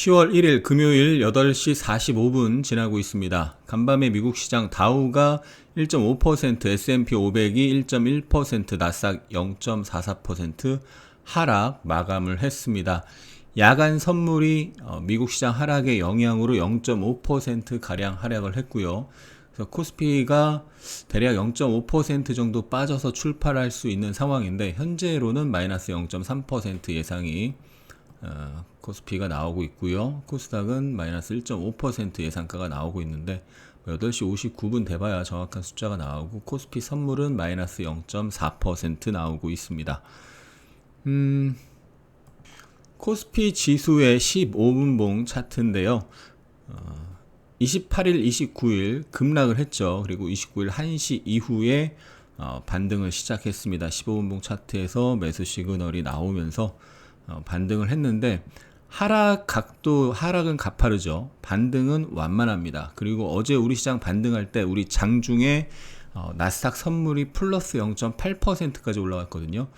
10월 1일 금요일 8시 45분 지나고 있습니다. 간밤에 미국 시장 다우가 1.5%, S&P 500이 1.1%, 나스닥 0.44% 하락 마감을 했습니다. 야간 선물이 어, 미국 시장 하락의 영향으로 0.5% 가량 하락을 했고요. 그래서 코스피가 대략 0.5% 정도 빠져서 출발할 수 있는 상황인데 현재로는 마이너스 0.3% 예상이 어, 코스피가 나오고 있고요. 코스닥은 마이너스 1.5% 예상가가 나오고 있는데 8시 뭐 59분 돼봐야 정확한 숫자가 나오고 코스피 선물은 마이너스 0.4% 나오고 있습니다. 음, 코스피 지수의 15분봉 차트인데요. 어, 28일, 29일 급락을 했죠. 그리고 29일 1시 이후에 어, 반등을 시작했습니다. 15분봉 차트에서 매수 시그널이 나오면서 어, 반등을 했는데 하락 각도 하락은 가파르죠. 반등은 완만합니다. 그리고 어제 우리 시장 반등할 때 우리 장중에 어, 나스닥 선물이 플러스 0.8%까지 올라갔거든요.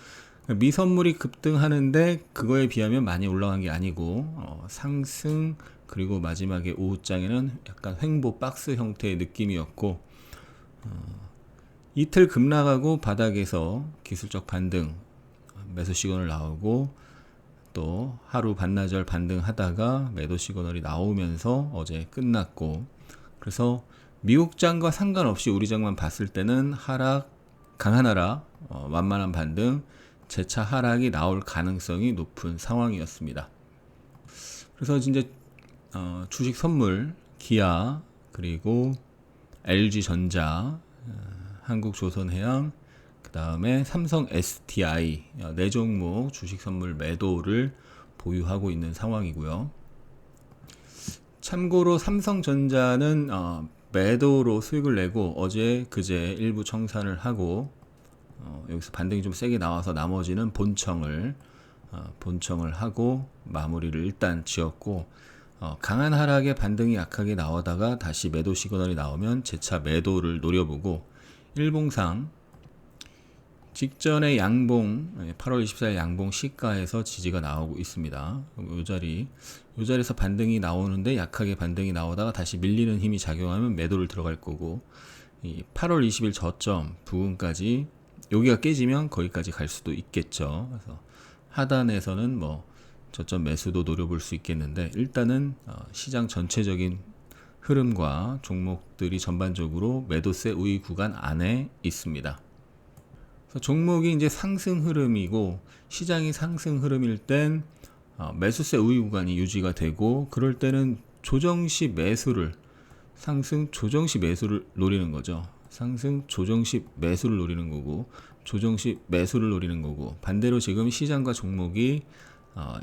미선물이 급등하는데 그거에 비하면 많이 올라간 게 아니고 어, 상승 그리고 마지막에 오후장에는 약간 횡보 박스 형태의 느낌이었고 어, 이틀 급락하고 바닥에서 기술적 반등 매수 시그널 나오고 또 하루 반나절 반등하다가 매도 시그널이 나오면서 어제 끝났고 그래서 미국 장과 상관없이 우리 장만 봤을 때는 하락 강한 하락 어, 완만한 반등 재차 하락이 나올 가능성이 높은 상황이었습니다. 그래서 이제 어, 주식 선물 기아 그리고 LG전자 어, 한국조선해양 다음에 삼성 SDI 어, 네 종목 주식 선물 매도를 보유하고 있는 상황이고요. 참고로 삼성전자는 어, 매도로 수익을 내고 어제 그제 일부 청산을 하고 어, 여기서 반등이 좀 세게 나와서 나머지는 본청을 어, 본청을 하고 마무리를 일단 지었고 어, 강한 하락에 반등이 약하게 나오다가 다시 매도 시그널이 나오면 재차 매도를 노려보고 일봉상 직전에 양봉 8월 예, 24일 양봉 시가에서 지지가 나오고 있습니다. 이 자리 이 자리에서 반등이 나오는데 약하게 반등이 나오다가 다시 밀리는 힘이 작용하면 매도를 들어갈 거고 이 8월 20일 저점 부근까지 여기가 깨지면 거기까지 갈 수도 있겠죠. 그래서 하단에서는 뭐 저점 매수도 노려볼 수 있겠는데 일단은 어, 시장 전체적인 흐름과 종목들이 전반적으로 매도세 우위 구간 안에 있습니다. 종목이 이제 상승 흐름이고 시장이 상승 흐름일 땐 어, 매수세 우위 구간이 유지가 되고 그럴 때는 조정 시 매수를 상승 조정 시 매수를 노리는 거죠. 상승 조정 시 매수를 노리는 거고 조정 시 매수를 노리는 거고 반대로 지금 시장과 종목이 어,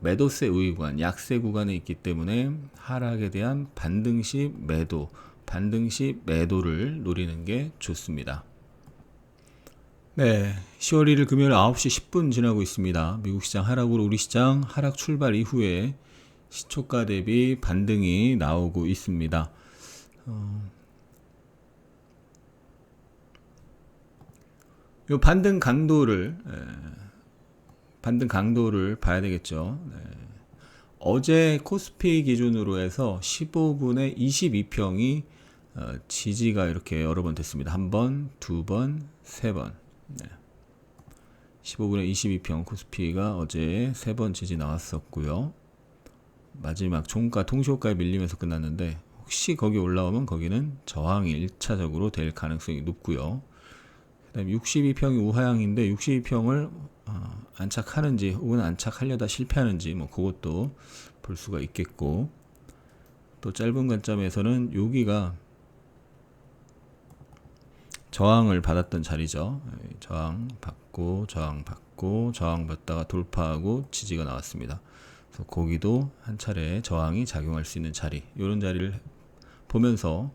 매도세 우위 구간, 약세 구간에 있기 때문에 하락에 대한 반등 시 매도, 반등 시 매도를 노리는 게 좋습니다. 네, 10월 1일 금요일 9시 10분 지나고 있습니다. 미국 시장 하락으로 우리 시장 하락 출발 이후에 시초가 대비 반등이 나오고 있습니다. 어... 요 반등 강도를 에, 반등 강도를 봐야 되겠죠. 네. 어제 코스피 기준으로 해서 15분에 22평이 어, 지지가 이렇게 여러 번 됐습니다. 한 번, 두 번, 세 번. 네. 15분에 22평 코스피가 어제 세 번 지지 나왔었고요. 마지막 종가 통시호가에 밀리면서 끝났는데 혹시 거기 올라오면 거기는 저항이 1차적으로 될 가능성이 높고요. 그다음에 62평이 우하향인데 62평을 어, 안착하는지 혹은 안착하려다 실패하는지 뭐 그것도 볼 수가 있겠고 또 짧은 관점에서는 여기가 저항을 받았던 자리죠. 예, 저항 받고 저항 받고 저항 받다가 돌파하고 지지가 나왔습니다. 그래서 거기도 한 차례 저항이 작용할 수 있는 자리 이런 자리를 보면서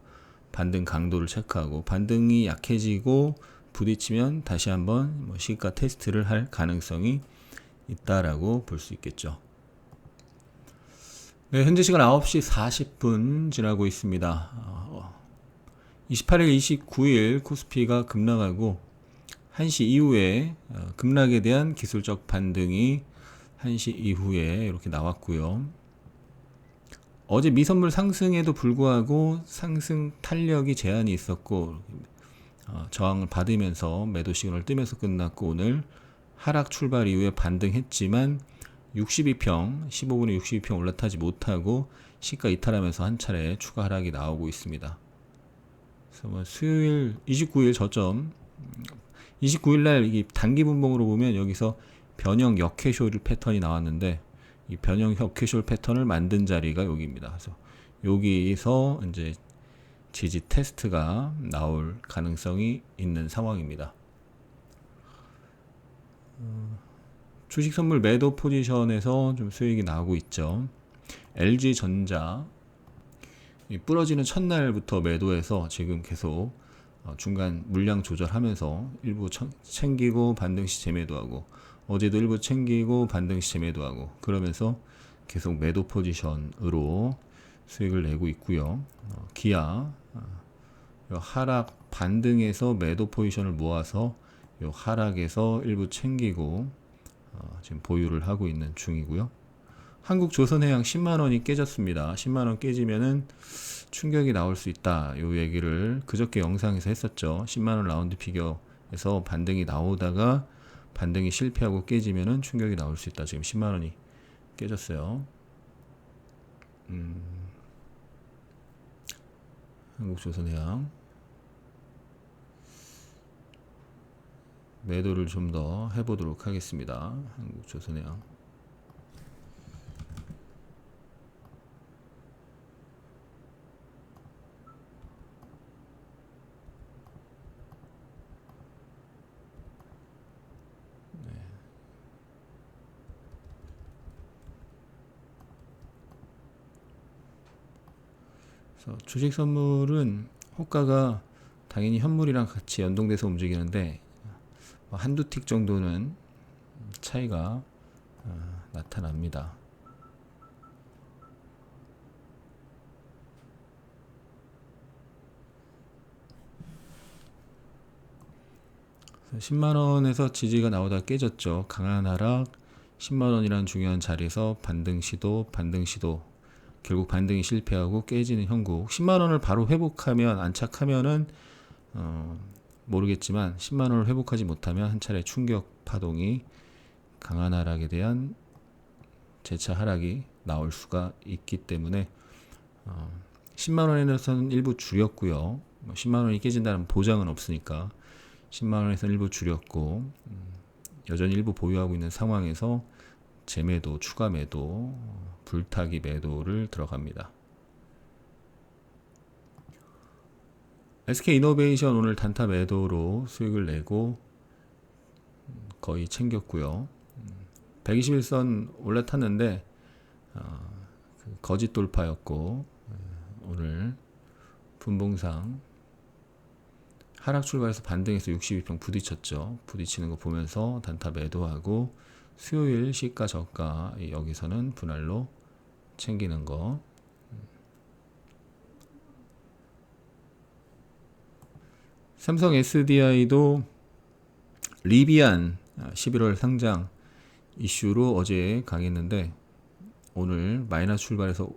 반등 강도를 체크하고 반등이 약해지고 부딪히면 다시 한번 뭐 시가 테스트를 할 가능성이 있다라고 볼 수 있겠죠. 네, 현재 시간 9시 40분 지나고 있습니다. 어, 28일, 29일 코스피가 급락하고 1시 이후에 어, 급락에 대한 기술적 반등이 1시 이후에 이렇게 나왔고요. 어제 미선물 상승에도 불구하고 상승 탄력이 제한이 있었고 어, 저항을 받으면서 매도 시그널 뜨면서 끝났고 오늘 하락 출발 이후에 반등했지만 62평 15분에 62평 올라타지 못하고 시가 이탈하면서 한 차례 추가 하락이 나오고 있습니다. 그래서 뭐 수요일 29일 저점 29일 날이 단기 분봉으로 보면 여기서 변형 역회쇼 패턴이 나왔는데 이 변형 역회쇼 패턴을 만든 자리가 여기입니다. 그래서 여기서 이제 지지 테스트가 나올 가능성이 있는 상황입니다. 어, 주식 선물 매도 포지션에서 좀 수익이 나오고 있죠. LG 전자 이 부러지는 첫날부터 매도해서 지금 계속 어, 중간 물량 조절하면서 일부 챙기고 반등 시 재매도하고 어제도 일부 챙기고 반등 시 재매도하고 그러면서 계속 매도 포지션으로 수익을 내고 있고요. 어, 기아 어, 하락 반등에서 매도 포지션을 모아서 요 하락에서 일부 챙기고 어, 지금 보유를 하고 있는 중이고요. 한국 조선해양 10만 원이 깨졌습니다. 10만 원 깨지면은 충격이 나올 수 있다. 요 얘기를 그저께 영상에서 했었죠. 10만 원 라운드 피겨에서 반등이 나오다가 반등이 실패하고 깨지면은 충격이 나올 수 있다. 지금 10만 원이 깨졌어요. 음, 한국 조선해양 매도를 좀 더 해보도록 하겠습니다. 한국 조선해양 그래서 주식 선물은 호가가 당연히 현물이랑 같이 연동돼서 움직이는데 뭐 한두 틱 정도는 차이가 어, 나타납니다. 그래서 10만 원에서 지지가 나오다 깨졌죠. 강한 하락 10만 원이라는 중요한 자리에서 반등 시도, 반등 시도 결국 반등이 실패하고 깨지는 형국. 10만 원을 바로 회복하면 안착하면은 어, 모르겠지만 10만 원을 회복하지 못하면 한 차례 충격 파동이 강한 하락에 대한 재차 하락이 나올 수가 있기 때문에 어, 10만 원에서는 일부 줄였고요. 10만 뭐 원이 깨진다는 보장은 없으니까 10만 원에서는 일부 줄였고 음, 여전히 일부 보유하고 있는 상황에서 재매도, 추가 매도, 불타기 매도를 들어갑니다. SK 이노베이션 오늘 단타 매도로 수익을 내고 거의 챙겼고요. 121선 올라탔는데 어, 거짓 돌파였고 오늘 분봉상 하락 출발해서 반등해서 62평 부딪혔죠. 부딪히는 거 보면서 단타 매도하고 수요일 시가 저가 여기서는 분할로 챙기는 거. 삼성 SDI도 리비안 11월 상장 이슈로 어제 강했는데 오늘 마이너스 출발해서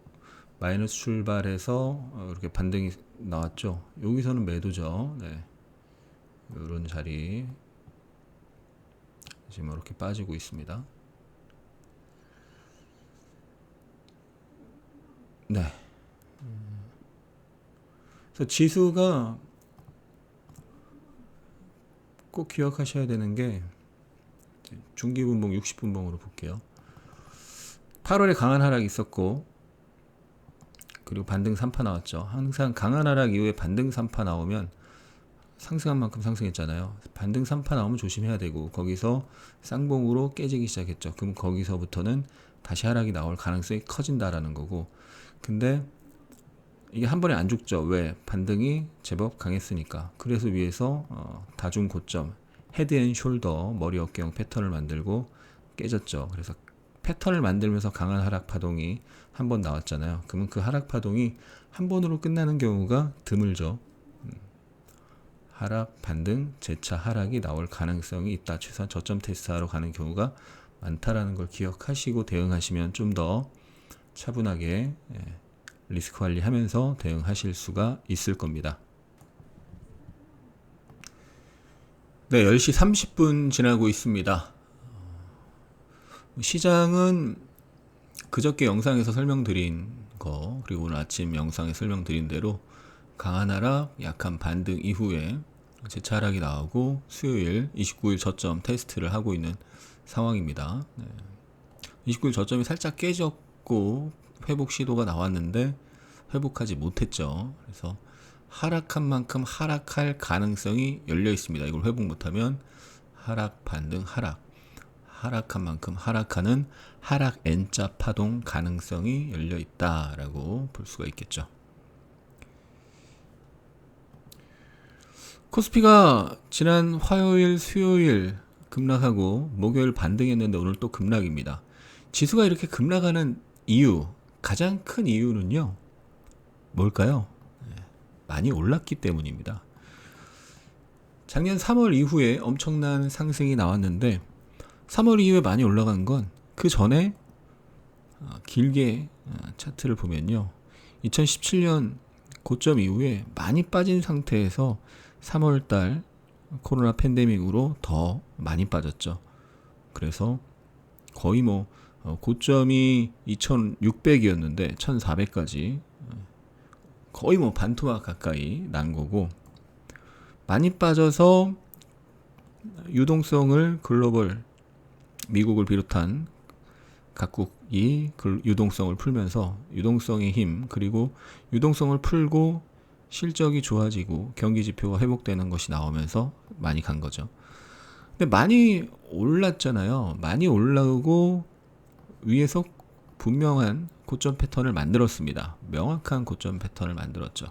마이너스 출발해서 이렇게 반등이 나왔죠. 여기서는 매도죠. 네. 이런 자리 지금 이렇게 빠지고 있습니다. 네. 그래서 지수가 꼭 기억하셔야 되는 게 중기분봉 60분봉으로 볼게요. 8월에 강한 하락이 있었고 그리고 반등 3파 나왔죠. 항상 강한 하락 이후에 반등 3파 나오면 상승한 만큼 상승했잖아요. 반등 3파 나오면 조심해야 되고 거기서 쌍봉으로 깨지기 시작했죠. 그럼 거기서부터는 다시 하락이 나올 가능성이 커진다라는 거고 근데 이게 한 번에 안 죽죠. 왜? 반등이 제법 강했으니까. 그래서 위에서 어, 다중 고점 헤드 앤 숄더 머리 어깨형 패턴을 만들고 깨졌죠. 그래서 패턴을 만들면서 강한 하락 파동이 한 번 나왔잖아요. 그러면 그 하락 파동이 한 번으로 끝나는 경우가 드물죠. 음. 하락, 반등, 재차 하락이 나올 가능성이 있다. 최소한 저점 테스트하러 가는 경우가 많다라는 걸 기억하시고 대응하시면 좀 더 차분하게 예, 리스크 관리하면서 대응하실 수가 있을 겁니다. 네, 10시 30분 지나고 있습니다. 시장은 그저께 영상에서 설명드린 거, 그리고 오늘 아침 영상에 설명드린 대로 강한 하락, 약한 반등 이후에 재차 하락이 나오고 수요일 29일 저점 테스트를 하고 있는 상황입니다. 네. 29일 저점이 살짝 깨졌고 회복 시도가 나왔는데 회복하지 못했죠. 그래서 하락한 만큼 하락할 가능성이 열려 있습니다. 이걸 회복 못하면 하락 반등 하락 하락한 만큼 하락하는 하락 N자 파동 가능성이 열려 있다라고 볼 수가 있겠죠. 코스피가 지난 화요일, 수요일 급락하고 목요일 반등했는데 오늘 또 급락입니다. 지수가 이렇게 급락하는 이유, 가장 큰 이유는요. 뭘까요? 네, 많이 올랐기 때문입니다. 작년 3월 이후에 엄청난 상승이 나왔는데 3월 이후에 많이 올라간 건 그 전에 어, 길게 어, 차트를 보면요. 2017년 고점 이후에 많이 빠진 상태에서 3월 달 코로나 팬데믹으로 더 많이 빠졌죠. 그래서 거의 뭐 어, 고점이 2,600이었는데 1,400까지 거의 뭐 반토막 가까이 난 거고 많이 빠져서 유동성을 글로벌 미국을 비롯한 각국이 그 유동성을 풀면서 유동성의 힘 그리고 유동성을 풀고 실적이 좋아지고 경기 지표가 회복되는 것이 나오면서 많이 간 거죠. 근데 많이 올랐잖아요. 많이 올라오고 위에서 분명한 고점 패턴을 만들었습니다. 명확한 고점 패턴을 만들었죠.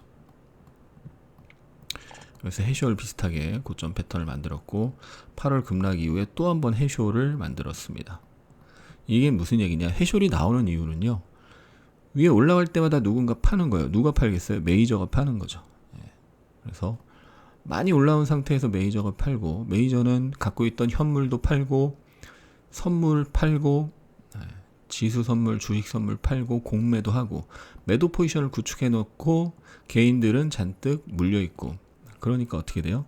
그래서 해쇼를 비슷하게 고점 패턴을 만들었고 8월 급락 이후에 또 한 번 해쇼를 만들었습니다. 이게 무슨 얘기냐? 해쇼이 나오는 이유는요. 위에 올라갈 때마다 누군가 파는 거예요. 누가 팔겠어요? 메이저가 파는 거죠. 예. 그래서 많이 올라온 상태에서 메이저가 팔고 메이저는 갖고 있던 현물도 팔고 선물 팔고 예. 지수 선물, 주식 선물 팔고 공매도 하고 매도 포지션을 구축해 놓고 개인들은 잔뜩 물려 있고 그러니까 어떻게 돼요?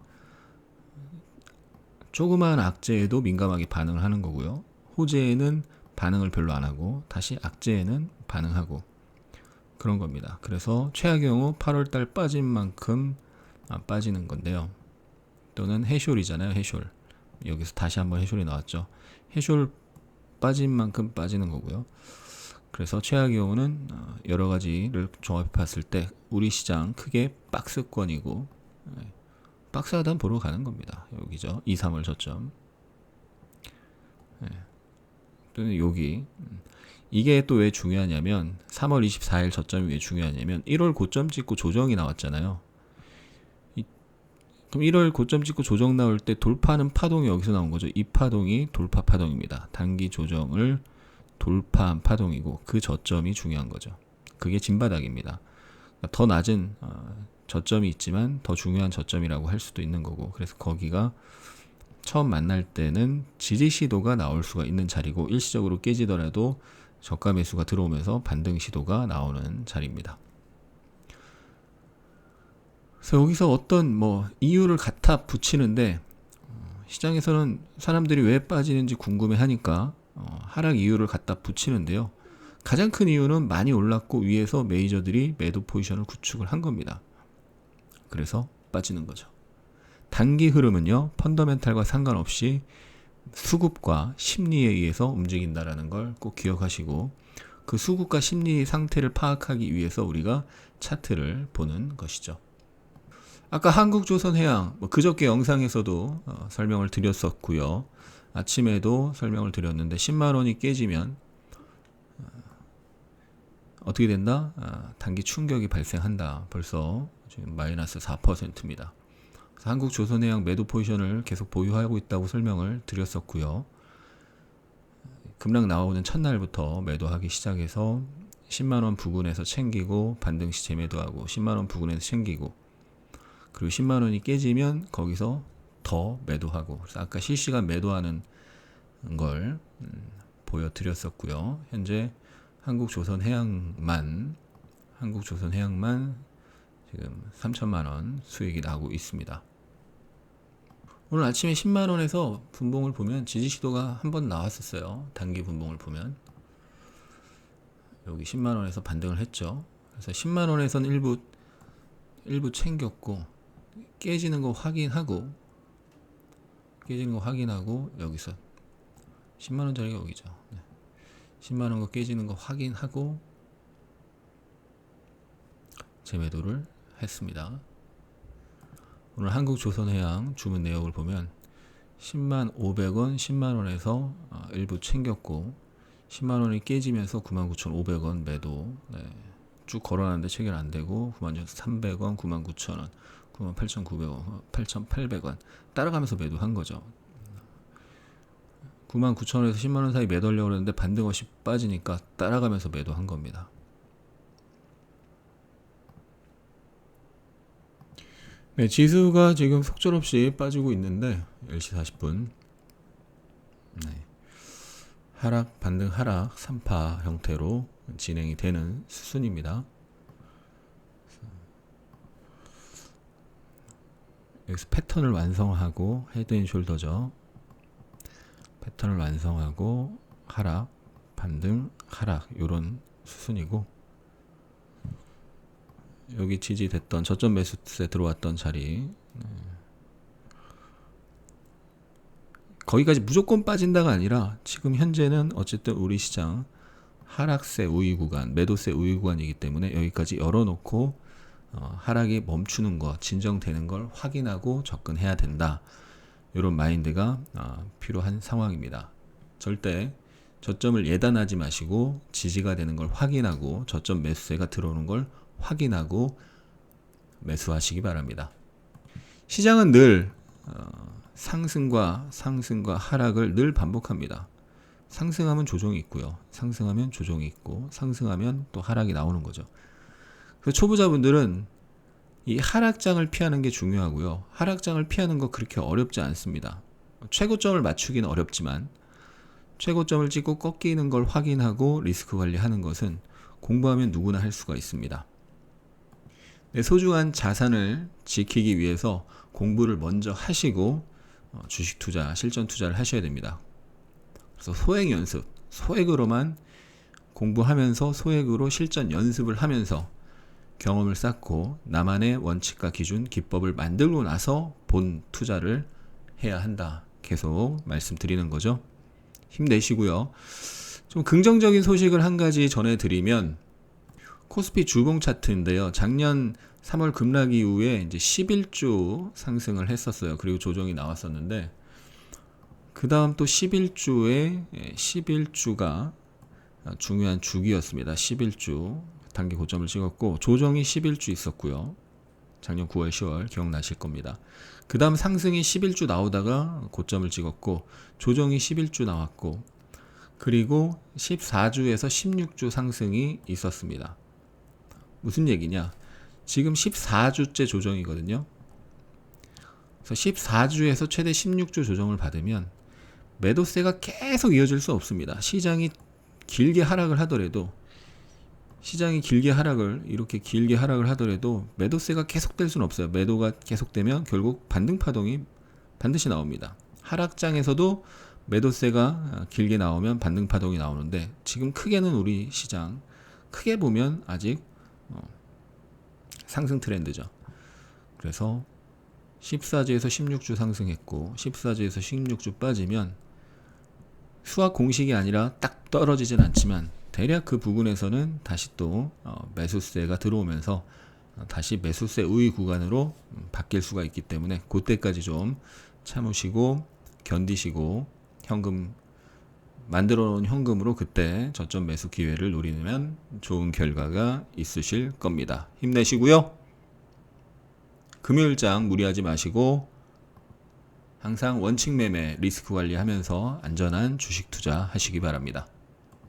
조그마한 악재에도 민감하게 반응을 하는 거고요. 호재에는 반응을 별로 안 하고 다시 악재에는 반응하고 그런 겁니다. 그래서 최악의 경우 8월달 빠진 만큼 아, 빠지는 건데요. 또는 해쇼이잖아요. 해쇼. 여기서 다시 한번 해쇼이 나왔죠. 해쇼 빠진 만큼 빠지는 거고요. 그래서 최악의 경우는 어, 여러 가지를 종합해 봤을 때 우리 시장 크게 박스권이고 예, 박스 하단 보러 가는 겁니다. 여기죠. 2, 3월 저점. 예. 또는 여기 음. 이게 또 왜 중요하냐면 3월 24일 저점이 왜 중요하냐면 1월 고점 찍고 조정이 나왔잖아요. 이, 그럼 1월 고점 찍고 조정 나올 때 돌파하는 파동이 여기서 나온 거죠. 이 파동이 돌파 파동입니다. 단기 조정을 돌파한 파동이고 그 저점이 중요한 거죠. 그게 진바닥입니다. 그러니까 더 낮은 어, 저점이 있지만 더 중요한 저점이라고 할 수도 있는 거고 그래서 거기가 처음 만날 때는 지지 시도가 나올 수가 있는 자리고 일시적으로 깨지더라도 저가 매수가 들어오면서 반등 시도가 나오는 자리입니다. 그래서 여기서 어떤 뭐 이유를 갖다 붙이는데 어, 시장에서는 사람들이 왜 빠지는지 궁금해 하니까 어, 하락 이유를 갖다 붙이는데요. 가장 큰 이유는 많이 올랐고 위에서 메이저들이 매도 포지션을 구축을 한 겁니다. 그래서 빠지는 거죠. 단기 흐름은요, 펀더멘탈과 상관없이 수급과 심리에 의해서 움직인다라는 걸 꼭 기억하시고 그 수급과 심리 상태를 파악하기 위해서 우리가 차트를 보는 것이죠. 아까 한국조선해양 뭐 그저께 영상에서도 어, 설명을 드렸었고요. 아침에도 설명을 드렸는데 10만 원이 깨지면 어, 어떻게 된다? 아, 단기 충격이 발생한다. 벌써 지금 마이너스 4%입니다. 한국 조선해양 매도 포지션을 계속 보유하고 있다고 설명을 드렸었고요. 급락 나오는 첫날부터 매도하기 시작해서 10만원 부근에서 챙기고 반등 시 재매도하고 10만원 부근에서 챙기고 그리고 10만원이 깨지면 거기서 더 매도하고 그래서 아까 실시간 매도하는 걸 음, 보여드렸었고요. 현재 한국조선해양만 한국조선해양만 지금 3천만 원 수익이 나고 있습니다. 오늘 아침에 10만 원에서 분봉을 보면 지지 시도가 한 번 나왔었어요. 단기 분봉을 보면 여기 10만 원에서 반등을 했죠. 그래서 10만 원에선 일부 일부 챙겼고 깨지는 거 확인하고 깨지는 거 확인하고 여기서 10만 원짜리가 여기죠. 네. 10만 원 거 깨지는 거 확인하고 재매도를 했습니다. 오늘 한국조선해양 주문 내역을 보면 10만 500원, 10만 원에서 아, 일부 챙겼고 10만 원이 깨지면서 99,500원 매도 네. 쭉 걸어놨는데 체결 안 되고 96,300원, 99,000원, 98,900원, 8,800원 따라가면서 매도한 거죠. 99,000원에서 10만 원 사이 매도하려고 했는데 반등 없이 빠지니까 따라가면서 매도한 겁니다. 네, 지수가 지금 속절없이 빠지고 있는데 10시 40분 네. 하락 반등 하락 3파 형태로 진행이 되는 수순입니다. 여기서 패턴을 완성하고 헤드앤숄더죠. 패턴을 완성하고 하락 반등 하락 요런 수순이고 여기 지지됐던 저점 매수세 들어왔던 자리 네. 거기까지 무조건 빠진다가 아니라 지금 현재는 어쨌든 우리 시장 하락세 우위 구간, 매도세 우위 구간이기 때문에 여기까지 열어놓고 어, 하락이 멈추는 것, 진정되는 걸 확인하고 접근해야 된다. 이런 마인드가 어, 필요한 상황입니다. 절대 저점을 예단하지 마시고 지지가 되는 걸 확인하고 저점 매수세가 들어오는 걸 확인하고 매수하시기 바랍니다. 시장은 늘 어, 상승과 상승과 하락을 늘 반복합니다. 상승하면 조정이 있고요. 상승하면 조정이 있고 상승하면 또 하락이 나오는 거죠. 그래서 초보자분들은 이 하락장을 피하는 게 중요하고요. 하락장을 피하는 거 그렇게 어렵지 않습니다. 최고점을 맞추기는 어렵지만 최고점을 찍고 꺾이는 걸 확인하고 리스크 관리하는 것은 공부하면 누구나 할 수가 있습니다. 내 소중한 자산을 지키기 위해서 공부를 먼저 하시고 어, 주식 투자, 실전 투자를 하셔야 됩니다. 그래서 소액 연습, 소액으로만 공부하면서 소액으로 실전 연습을 하면서 경험을 쌓고 나만의 원칙과 기준, 기법을 만들고 나서 본 투자를 해야 한다. 계속 말씀드리는 거죠. 힘내시고요. 좀 긍정적인 소식을 한 가지 전해드리면 코스피 주봉 차트인데요. 작년 3월 급락 이후에 이제 11주 상승을 했었어요. 그리고 조정이 나왔었는데 그 다음 또 11주에 11주가 중요한 주기였습니다. 11주 단기 고점을 찍었고 조정이 11주 있었고요. 작년 9월, 10월 기억나실 겁니다. 그 다음 상승이 11주 나오다가 고점을 찍었고 조정이 11주 나왔고 그리고 14주에서 16주 상승이 있었습니다. 무슨 얘기냐? 지금 14주째 조정이거든요. 그래서 14주에서 최대 16주 조정을 받으면 매도세가 계속 이어질 수 없습니다. 시장이 길게 하락을 하더라도 시장이 길게 하락을 이렇게 길게 하락을 하더라도 매도세가 계속될 수는 없어요. 매도가 계속되면 결국 반등 파동이 반드시 나옵니다. 하락장에서도 매도세가 길게 나오면 반등 파동이 나오는데 지금 크게는 우리 시장 크게 보면 아직 어, 상승 트렌드죠. 그래서 14주에서 16주 상승했고 14주에서 16주 빠지면 수학 공식이 아니라 딱 떨어지진 않지만 대략 그 부분에서는 다시 또 어, 매수세가 들어오면서 어, 다시 매수세 우위 구간으로 음, 바뀔 수가 있기 때문에 그때까지 좀 참으시고 견디시고 현금 만들어 놓은 현금으로 그때 저점 매수 기회를 노리면 좋은 결과가 있으실 겁니다. 힘내시고요. 금요일장 무리하지 마시고 항상 원칙 매매 리스크 관리하면서 안전한 주식 투자 하시기 바랍니다.